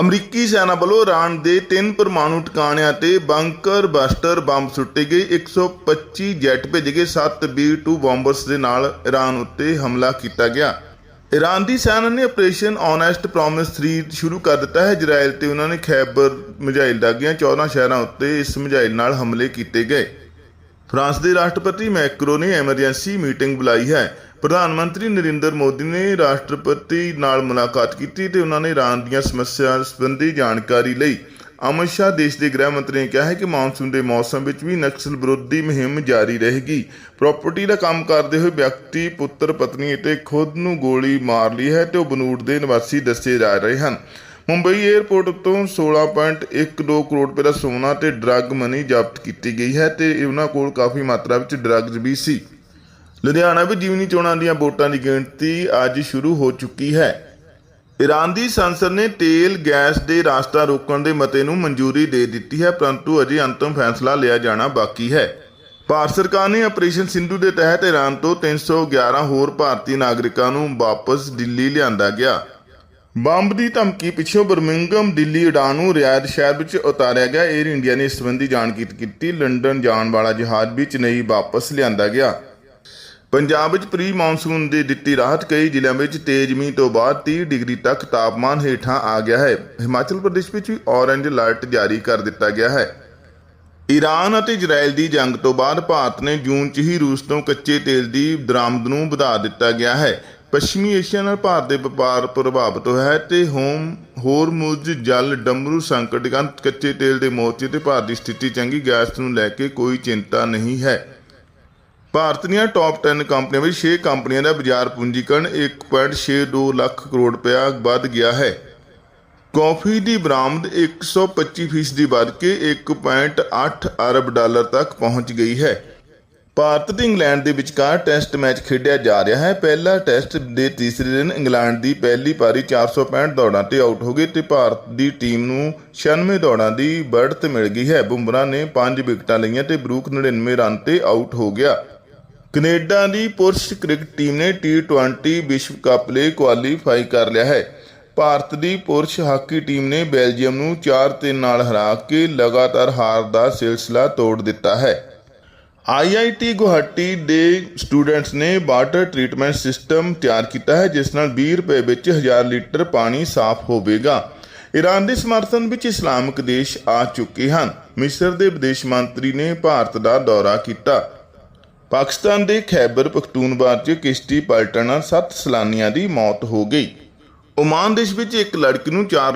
ਅਮਰੀਕੀ ਸੈਨਾ ਵੱਲੋਂ ਇਰਾਨ ਦੇ ਤਿੰਨ ਪਰਮਾਣੂ ਟਿਕਾਣਿਆਂ ਤੇ ਬੰਕਰ, ਬਸਟਰ, ਬੰਬ ਸੁੱਟੇ ਗਏ। 125 ਜੈਟ ਭੇਜੇ ਗਏ। 7 B2 ਬੰਬਰਸ ਦੇ ਨਾਲ ਇਰਾਨ ਉੱਤੇ ਹਮਲਾ ਕੀਤਾ ਗਿਆ। ਇਰਾਨ ਦੀ ਸੈਨਾ ਨੇ ਆਪਰੇਸ਼ਨ ਔਨੈਸਟ ਪ੍ਰੋਮਿਸ 3 ਸ਼ੁਰੂ ਕਰ ਦਿੱਤਾ ਹੈ। ਇਜ਼ਰਾਈਲ ਤੇ ਉਹਨਾਂ ਨੇ ਖੈਬਰ ਮਿਜ਼ਾਈਲ ਦਾਗੀਆਂ 14 ਸ਼ਹਿਰਾਂ ਉੱਤੇ ਇਸ ਮਿਜ਼ਾਈਲ ਨਾਲ ਹਮਲੇ ਕੀਤੇ ਗਏ। ਫਰਾਂਸ ਦੇ ਰਾਸ਼ਟਰਪਤੀ ਮੈਕਰੋ ਨੇ ਐਮਰਜੈਂਸੀ ਮੀਟਿੰਗ ਬੁਲਾਈ ਹੈ। ਪ੍ਰਧਾਨ ਮੰਤਰੀ ਨਰਿੰਦਰ ਮੋਦੀ ਨੇ ਰਾਸ਼ਟਰਪਤੀ ਨਾਲ ਮੁਲਾਕਾਤ ਕੀਤੀ ਤੇ ਉਹਨਾਂ ਨੇ ਇਰਾਨ ਦੀਆਂ ਸਮੱਸਿਆ ਸੰਬੰਧੀ ਜਾਣਕਾਰੀ ਲਈ ਅਮਿਤ ਸ਼ਾਹ, ਦੇਸ਼ ਦੇ ਗ੍ਰਹਿ ਮੰਤਰੀ ਨੇ ਕਿਹਾ ਹੈ ਕਿ ਮੌਨਸੂਨ ਦੇ ਮੌਸਮ ਵਿੱਚ ਵੀ ਨਕਸਲ ਵਿਰੋਧੀ ਮੁਹਿੰਮ ਜਾਰੀ ਰਹੇਗੀ। ਪ੍ਰਾਪਰਟੀ ਦਾ ਕੰਮ ਕਰਦੇ ਹੋਏ ਵਿਅਕਤੀ, ਪੁੱਤਰ, ਪਤਨੀ ਅਤੇ ਖੁਦ ਨੂੰ ਗੋਲੀ ਮਾਰ ਲਈ ਹੈ ਤੇ ਉਹ ਬਨੂੜ ਦੇ ਨਿਵਾਸੀ ਦੱਸੇ ਜਾ ਰਹੇ ਹਨ। ਮੁੰਬਈ 에ਅਰਪੋਰਟ ਤੋਂ 16.12 ਕਰੋੜ ਰੁਪਏ ਦਾ ਸੋਨਾ ਤੇ ਡਰੱਗ ਮਨੀ ਜ਼ਬਤ ਕੀਤੀ ਗਈ ਹੈ ਤੇ ਉਹਨਾਂ ਕੋਲ ਕਾਫੀ ਮਾਤਰਾ ਵਿੱਚ ਡਰੱਗਸ ਵੀ ਸੀ। ਲੁਧਿਆਣਾ ਵਿੱਚ ਜੀਵਨੀ ਚੋਣਾਂ ਦੀਆਂ ਵੋਟਾਂ ਦੀ ਗਿਣਤੀ ਅੱਜ ਸ਼ੁਰੂ ਹੋ ਚੁੱਕੀ ਹੈ। ਈਰਾਨ ਦੀ ਸੰਸਦ ਨੇ ਤੇਲ, ਗੈਸ ਦੇ ਰਾਸਤਾ ਰੋਕਣ ਦੇ ਮਤੇ ਨੂੰ ਮਨਜ਼ੂਰੀ ਦੇ ਦਿੱਤੀ ਹੈ, ਪਰੰਤੂ ਅਜੇ ਅੰਤਮ ਫੈਸਲਾ ਲਿਆ ਜਾਣਾ ਬਾਕੀ ਹੈ। ਭਾਰਤ ਸਰਕਾਰ ਨੇ ਆਪਰੇਸ਼ਨ ਸਿੰਧੂ ਦੇ ਤਹਿਤ ਈਰਾਨ ਤੋਂ 311 ਹੋਰ ਭਾਰਤੀ ਨਾਗਰਿਕਾਂ ਨੂੰ ਵਾਪਸ ਦਿੱਲੀ ਲਿਆਂਦਾ ਗਿਆ। ਬੰਬ ਦੀ ਧਮਕੀ ਪਿੱਛੋਂ ਬਰਮਿੰਗਮ ਦਿੱਲੀ ਉਡਾਨ ਨੂੰ ਰਿਆਦ ਸ਼ਹਿਰ ਵਿੱਚ ਉਤਾਰਿਆ ਗਿਆ। 에ਅਰ ਇੰਡੀਆ ਨੇ ਇਸ ਸੰਬੰਧੀ ਜਾਣਕਾਰੀ ਕੀਤੀ। ਲੰਡਨ ਜਾਣ ਵਾਲਾ ਜਹਾਜ਼ ਵੀ ਚੇਨਈ ਵਾਪਸ ਲਿਆਂਦਾ ਗਿਆ। ਪੰਜਾਬ ਵਿੱਚ ਪ੍ਰੀ ਮਾਨਸੂਨ ਦੀ ਦਿੱਤੀ ਰਾਹਤ, ਕਈ ਜ਼ਿਲ੍ਹਿਆਂ ਵਿੱਚ ਤੇਜ਼ ਮੀਂਹ ਤੋਂ ਬਾਅਦ 30 ਡਿਗਰੀ ਤੱਕ ਤਾਪਮਾਨ ਹੇਠਾਂ ਆ ਗਿਆ ਹੈ। ਹਿਮਾਚਲ ਪ੍ਰਦੇਸ਼ ਵਿੱਚ ਵੀ ਔਰੰਜ ਅਲਰਟ ਜਾਰੀ ਕਰ ਦਿੱਤਾ ਗਿਆ ਹੈ। ਈਰਾਨ ਅਤੇ ਇਜ਼ਰਾਈਲ ਦੀ ਜੰਗ ਤੋਂ ਬਾਅਦ ਭਾਰਤ ਨੇ ਜੂਨ 'ਚ ਹੀ ਰੂਸ ਤੋਂ ਕੱਚੇ ਤੇਲ ਦੀ ਦਰਾਮਦ ਨੂੰ ਵਧਾ ਦਿੱਤਾ ਗਿਆ ਹੈ। ਪੱਛਮੀ ਏਸ਼ੀਆ ਨਾਲ ਭਾਰਤ ਦੇ ਵਪਾਰ ਪ੍ਰਭਾਵਿਤ ਹੋਇਆ ਹੈ ਤੇ ਹੋਮ ਹੋਰਮੁਜ਼ ਜਲ ਡੰਬਰੂ ਸੰਕਟ ਕਾਰਨ ਕੱਚੇ ਤੇਲ ਦੇ ਮੋਰਚੇ ਤੇ ਭਾਰਤ ਦੀ ਸਥਿਤੀ ਚੰਗੀ ਗੈਸ ਨੂੰ ਲੈ ਕੇ ਕੋਈ ਚਿੰਤਾ ਨਹੀਂ ਹੈ। ਭਾਰਤ ਦੀਆਂ ਟੌਪ 10 ਕੰਪਨੀਆਂ ਵਿੱਚ 6 ਕੰਪਨੀਆਂ ਦਾ ਬਾਜ਼ਾਰ ਪੂੰਜੀਕਰਨ 1.62 ਲੱਖ ਕਰੋੜ ਰੁਪਇਆ ਵੱਧ ਗਿਆ ਹੈ। ਕਾਫੀ ਦੀ ਬਰਾਮਦ 125 ਫੀਸਦੀ ਵੱਧ ਕੇ 1.8 ਅਰਬ ਡਾਲਰ ਤੱਕ ਪਹੁੰਚ ਗਈ ਹੈ। ਭਾਰਤ ਤੇ ਇੰਗਲੈਂਡ ਦੇ ਵਿਚਕਾਰ ਟੈਸਟ ਮੈਚ ਖੇਡਿਆ ਜਾ ਰਿਹਾ ਹੈ। ਪਹਿਲਾ ਟੈਸਟ ਦੇ ਤੀਸਰੇ ਦਿਨ ਇੰਗਲੈਂਡ ਦੀ ਪਹਿਲੀ ਪਾਰੀ 465 ਦੌੜਾਂ ਤੇ ਆਊਟ ਹੋ ਗਈ ਤੇ ਭਾਰਤ ਦੀ ਟੀਮ ਨੂੰ 96 ਦੌੜਾਂ ਦੀ ਬੜਤ ਮਿਲ ਗਈ ਹੈ। ਬੁਮਰਾਹ ਨੇ 5 ਵਿਕਟਾਂ ਲਈਆਂ ਤੇ ਬਰੂਕ 99 ਰਨ ਤੇ ਆਊਟ ਹੋ ਗਿਆ। ਕੈਨੇਡਾ ਦੀ ਪੁਰਸ਼ ਕ੍ਰਿਕਟ ਟੀਮ ਨੇ T20 ਵਿਸ਼ਵ ਕੱਪ ਲਈ ਕੁਆਲੀਫਾਈ ਕਰ ਲਿਆ ਹੈ। ਭਾਰਤ ਦੀ ਪੁਰਸ਼ ਹਾਕੀ ਟੀਮ ਨੇ ਬੈਲਜੀਅਮ ਨੂੰ 4-3 ਨਾਲ ਹਰਾ ਕੇ ਲਗਾਤਾਰ ਹਾਰ ਦਾ ਸਿਲਸਿਲਾ ਤੋੜ ਦਿੱਤਾ ਹੈ। ਆਈਆਈਟੀ ਗੁਹਾਟੀ ਦੇ ਸਟੂਡੈਂਟਸ ਨੇ ਵਾਟਰ ਟ੍ਰੀਟਮੈਂਟ ਸਿਸਟਮ ਤਿਆਰ ਕੀਤਾ ਹੈ, ਜਿਸ ਨਾਲ 20 ਰੁਪਏ ਵਿੱਚ 1000 ਲੀਟਰ ਪਾਣੀ ਸਾਫ਼ ਹੋਵੇਗਾ। ਈਰਾਨ ਦੇ ਸਮਰਥਨ ਵਿੱਚ ਇਸਲਾਮਿਕ ਦੇਸ਼ ਆ ਚੁੱਕੇ ਹਨ। ਮਿਸਰ ਦੇ ਵਿਦੇਸ਼ ਮੰਤਰੀ ਨੇ ਭਾਰਤ ਦਾ ਦੌਰਾ ਕੀਤਾ। ਪਾਕਿਸਤਾਨ ਦੇ ਖੈਬਰ ਪਖਤੂਨਵਾ 'ਚ ਕਿਸ਼ਤੀ ਪਲਟਣ ਨਾਲ 7 ਸੈਲਾਨੀਆਂ ਦੀ ਮੌਤ ਹੋ ਗਈ। ਓਮਾਨ ਦੇਸ਼ ਵਿੱਚ ਇੱਕ ਲੜਕੀ ਨੂੰ ਚਾਰ